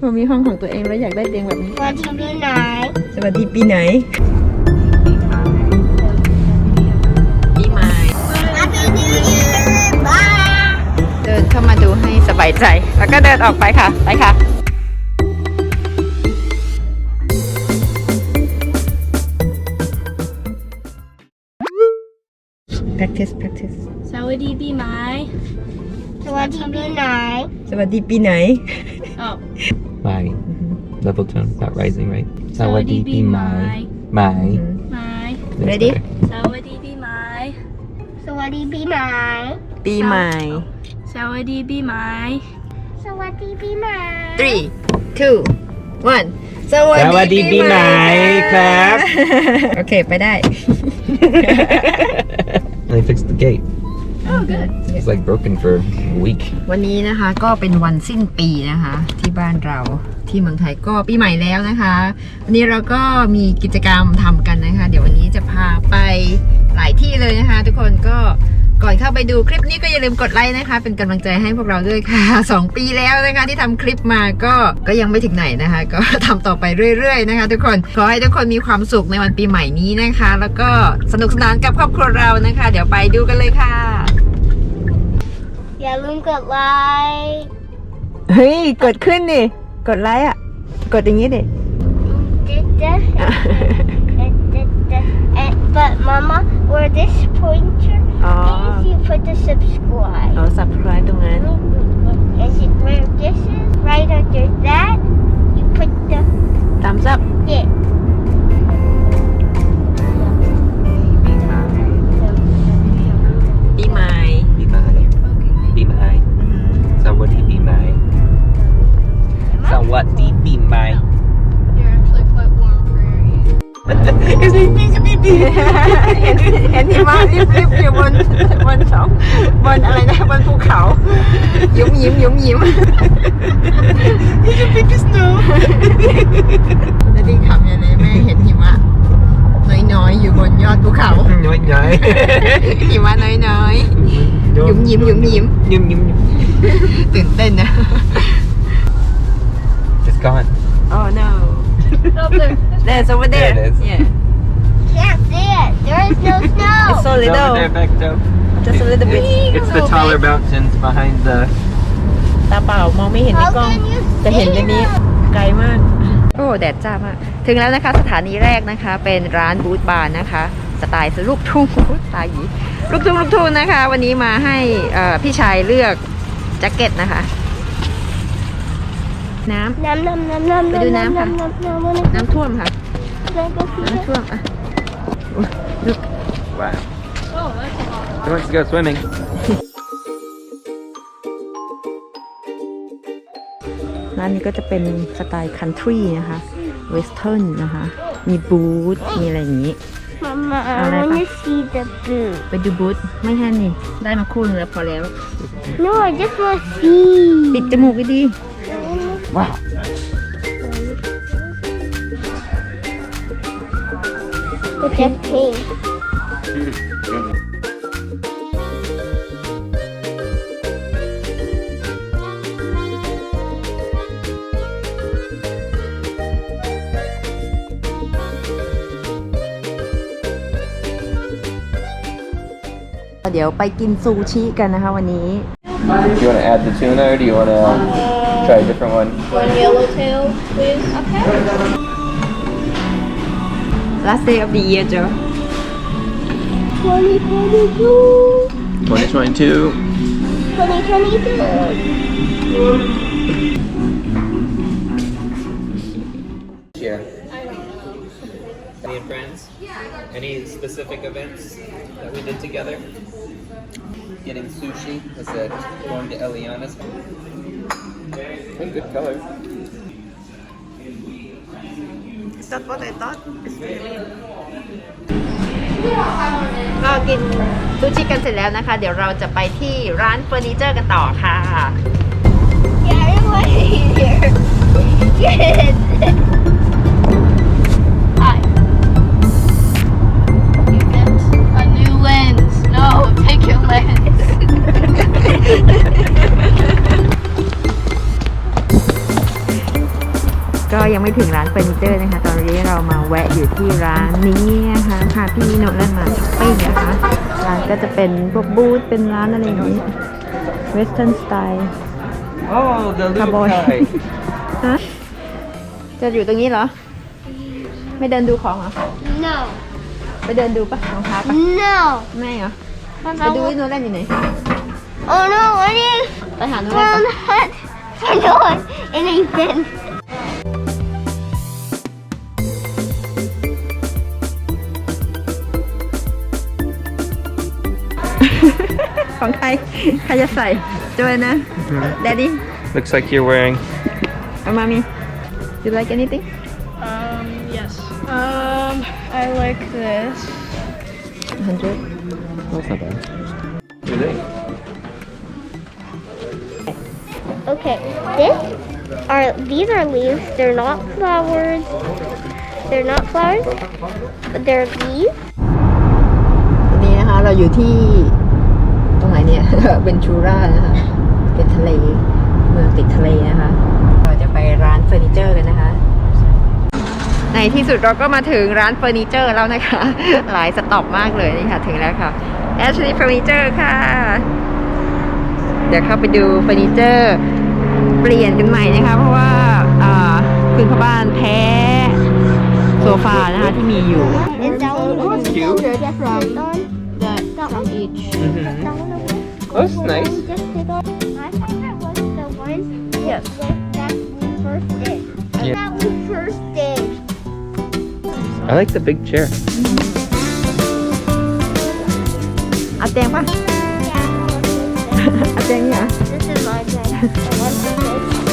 เรามีห้องของตัวเองแล้วอยากได้เตียงแบบนี้วันที่ปีไหน สวัสดีปีไหน ปีใหม่ Happy New Year บายเดินเข้ามาดูให้สบายใจ แล้วก็เดินออกไปค่ะ ไปค่ะ practice practice สวัสดีปีใหม่ สวัสดีปีไหน สวัสดีปีไหน อ๋อ My level tone, not rising, right? สวัสดีปีใหม่ My. ใหม่ That's Ready? better. สวัสดีปีใหม่สวัสดีปีไหนปีใหม่สวัสดีปีใหม่สวัสดีปีไหน three two one สวัสวัสดีปีใหม่ครับ โอเค ไปได้ They fixed the gate. Oh good It's like broken for a week. วันนี้นะคะก็เป็นวันสิ้นปีนะคะ ที่บ้านเราที่เมืองไทยก็ปีใหม่แล้วนะคะ วันนี้เราก็มีกิจกรรมทำกันนะคะ เดี๋ยววันนี้จะพาไปหลายที่เลยนะคะ ทุกคนก็ก่อนเข้าไปดูคลิปนี้ก็อย่าลืมกดไลค์นะคะ เป็นกำลังใจให้พวกเราด้วยค่ะสองปีแล้วนะคะที่ทำคลิปมาก็ก็ยังไม่ถึงไหนนะคะ ก็ทำต่อไปเรื่อยๆนะคะ ทุกคนขอให้ทุกคนมีความสุขในวันปีใหม่นี้นะคะ แล้วก็สนุกสนานกับครอบครัวเรานะคะ เดี๋ยวไปดูกันเลยค่ะ อย่าลืมกดไลค์เฮ้ย กดขึ้นดิ กดไลค์อะ กดอย่างนี้ดิ did this and did this and but mama where this pointer Oh. is you put the subscribe เอา subscribe เห็นเห็นเห็ซิบปีเห็นเห็นหิมะริบริบอยู่บนบนสองบนอะไรนะบนภูเขาหยิ้มหยิ้มหยิ้มหยิ้มนี่จะปีกสโนว์แล้วดิขับยังไงแม่เห็นหิมะน้อยๆอยู่บนยอดภูเขาน้อยๆหิมะน้อยิ้มยิ้มยิ้มยิ้มยิ้มยิ้มยิ้มตื่นเต้นนะ It's gone. Oh no. Up there. There's over there. Yeah. It there is no snow It's so It's over little there, back up. Just a little bit It's the taller mountains behind the. ตาเปล่ามองไม่เห็นใน How กล้อง can you จะเห็นใน see นี้ them? ไกลมาก โอ้แดดจ้ามาก ถึงแล้วนะคะสถานีแรกนะคะ เป็นร้านบูธบาร์นะคะ สไตล์ลูกทุ่ง ตายหยีลูกทุ่งลูกทุ่งนะคะ วันนี้มาให้เอ่อพี่ชายเลือกแจ็คเก็ตนะคะ น้น้ำน้ำน้ำน้ำไปดูน้ำค่ะน้ำน้ำน้ำำน้ำท่วมค่ะน้ำก็คือน้ำท่วมอะอุ๊ยลึก Wow. Oh that's a lot Who wants to go swimming? ร้านนี้ก็จะเป็นสไตล์คันทรีนะคะ เวสเทิร์นนะคะ มีบูธ มีอะไรอย่างนี้มามา I อะไรปะ wanna see the boot ไปดูบูธ ไม่ให้นี่ ได้มาคู่นึงแล้วพอแล้ว no I just wanna see ปิดจมูกไว้ดีว้ the pink pink เดี๋ยวไปกินซูชิกันนะคะวันนี้ Do you want to add the tuna or do you want to try a different one? One yellowtail please Okay last day of the year Joe 2022 2022. 2022 Yeah. Any friends? Any specific events that we did together? Getting sushi was at going to Eliana's. Hey, good color. Is that what I thought? ก็กินซูชิกันเสร็จแล้วนะคะ เดี๋ยวเราจะไปที่ร้านเฟอร์นิเจอร์กันต่อค่ะ Yeah, everybody here Yes อยู่ที่ร้านนี้นะคะพาพี่โนนั่นมาช้อปปิ้งนะคะร้านก็จะเป็นพวกบูธเป็นร้านอะไรอย่างนี้เวสเทิร์นสไตล์ Oh, the little Cowboy. guy. ฮะจะอยู่ตรงนี้เหรอ ไม่เดินดูของเหรอ No. ไปเดินดูปะรองเท้าปะ No. ไม่เหรอไปดูที่โนแลนอยู่ไหน Oh no, I need ไปหาโนแลน one ปะ hat for no one anything. ของใครใครจะใส่จอยนะแดดดี้ Looks like you're wearing. เอามามี you like anything Um, yes. Um, I like this. 100 That's not bad. Really? Okay, this are these are leaves. They're not flowers. They're not flowers, but they're leaves. วันนี้นะคะเราอยู่ที่ตรงไหน เนี่ยเวนชูรานะคะเป็นทะเลเมืองติดทะเลนะคะ เราจะไปร้านเฟอร์นิเจอร์กันนะคะ ในที่สุดเราก็มาถึงร้านเฟอร์นิเจอร์แล้วนะคะ หลายสต็อปมากเลยนี่ค่ะ ถึงแล้วค่ะแอชลีย์เฟอร์นิเจอร์ค่ะ เดี๋ยวเข้าไปดูเฟอร์นิเจอร์เปลี่ยนกันใหม่นะคะ เพราะว่าอ่าคุณพ่อบ้านแพ้โซฟานะคะที่มีอยู่ Is that one? That's cute. That one? That That from one? each. Mm-hmm. That one over? That's Well, nice. we just did all- I thought that was the one Yes. that that we first did. Yeah. That we first did. I like the big chair. เอาเตียงปะ Yeah. เอาเตียงนี่เหรอ This is my bed. I want this bed.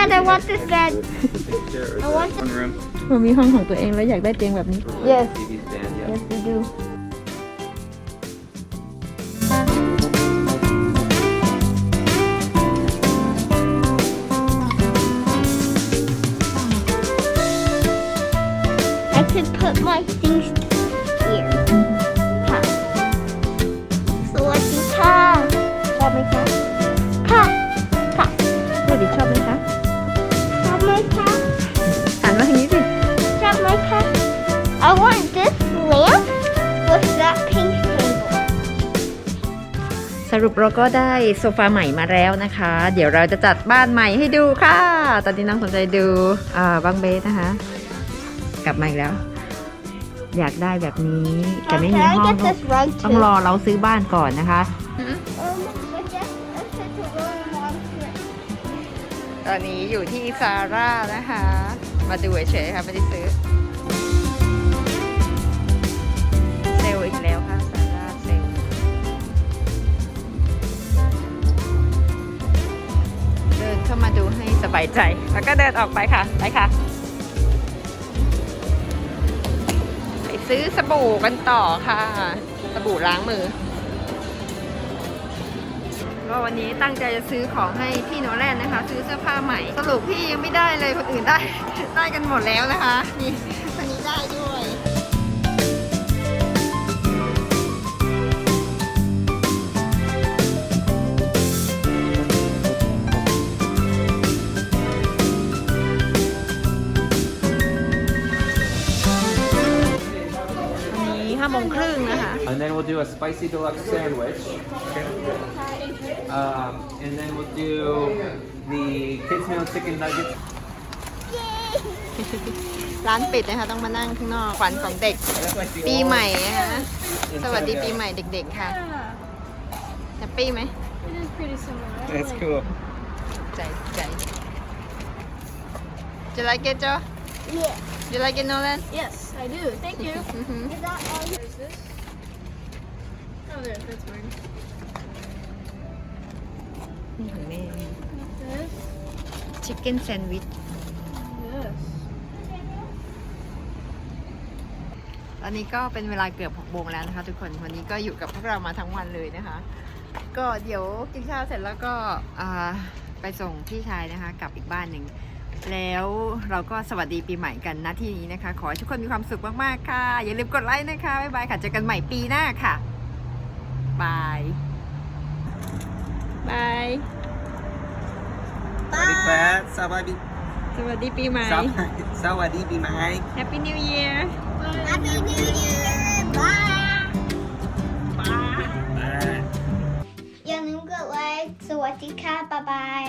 And I want this bed. Big chair I want one room. มันมีห้องของตัวเองแล้วอยากได้เตียงแบบนี้ yes TV stand, yeah. yes we do I could put my things here. Huh. So what you have? ชอบ สรุปเราก็ได้โซฟาใหม่มาแล้วนะคะ เดี๋ยวเราจะจัดบ้านใหม่ให้ดูค่ะ ตอนนี้น้องสนใจดูอ่าบังเบสนะคะ กลับมาอีกแล้ว อยากได้แบบนี้แต่ไม่มี Can I ห้อง get this rug ต้อง too? รอเราซื้อบ้านก่อนนะคะ Um, but just it's such a really long trip. ตอนนี้อยู่ที่ซาร่านะคะ มาดูเฉยๆค่ะไม่ได้ซื้อ สบายใจ แล้วก็เดินออกไปค่ะ ไปค่ะ ไปซื้อสบู่กันต่อค่ะ สบู่ล้างมือก็วันนี้ตั้งใจจะซื้อของให้พี่โนแลนนะคะ ซื้อเสื้อผ้าใหม่ สรุปพี่ยังไม่ได้เลยคนอื่นได้ ได้กันหมดแล้วนะคะนี่ do a spicy deluxe sandwich. Um, and then we'll do the kids meal chicken nuggets. ร้านปิดนะคะ ต้องมานั่งข้างนอกขวัญของเด็ก ปีใหม่นะคะสวัสดีปีใหม่เด็กๆค่ะ Yeah. แฮปปี้ไหม It is pretty similar. I That's like cool. ใจใจจะ like it จ้ะ Yeah. you like it Nolan it. Yes, I do. Thank you. Mhm. Is that all you? Where's this? Oh, there. That's mine. นี่ของแม่ This. chicken sandwich This. ตอนนี้ก็เป็นเวลาเกือบ6โมงแล้วนะคะ ทุกคนวันนี้ก็อยู่กับพวกเรามาทั้งวันเลยนะคะ ก็เดี๋ยวกินข้าวเสร็จแล้วก็อ่าไปส่งพี่ชายนะคะกลับอีกบ้านหนึ่ง แล้วเราก็สวัสดีปีใหม่กันนะที่นี้นะคะ ขอให้ทุกคนมีความสุขมาก ๆ ค่ะ อย่าลืมกดไลค์นะคะ บ๊ายบายค่ะ เจอกันใหม่ปีหน้าค่ะ บายบาย Bye. Sawadee. สวัสดีปีใหม่ Sawadee be my. Happy New Year Happy New Year Bye Bye. อย่าลืมกดไลค์สวัสดีค่ะบ๊ายบาย